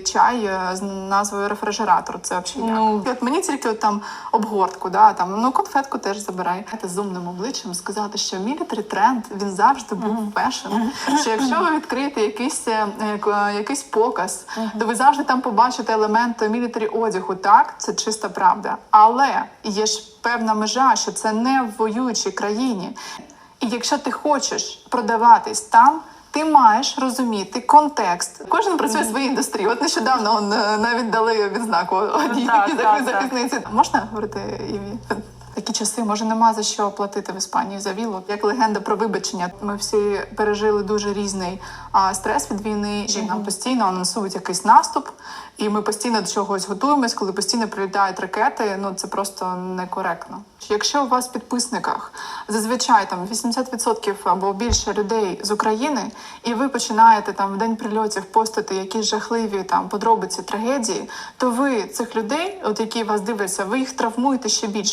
Чай е, з назвою рефрижератор. Це взагалі як? Ну. От мені тільки от там обгортку, да, там, ну конфетку теж забирай. З умним обличчям сказати, що мілітарі тренд він завжди був фешн. Що якщо ви відкриєте якийсь, е, е, якийсь показ, то ви завжди там побачите елемент мілітарі одягу. Так, це чиста правда. Але є ж певна межа, що це не в воюючій країні. І якщо ти хочеш продаватись там. Ти маєш розуміти контекст. Кожен працює в своїй індустрії. От нещодавно он, е, навіть дали відзнаку одній так, захис- так, так. захисниці. Можна говорити Іві? Такі часи може нема за що платити в Іспанії за віло. Як легенда про вибачення. Ми всі пережили дуже різний а, стрес від війни. І нам постійно анонсують якийсь наступ, і ми постійно до чогось готуємось. Коли постійно прилітають ракети, ну це просто некоректно. Якщо у вас в підписниках зазвичай там 80% або більше людей з України, і ви починаєте там в день прильотів постити якісь жахливі там подробиці трагедії, то ви цих людей, от які вас дивляться, ви їх травмуєте ще більше.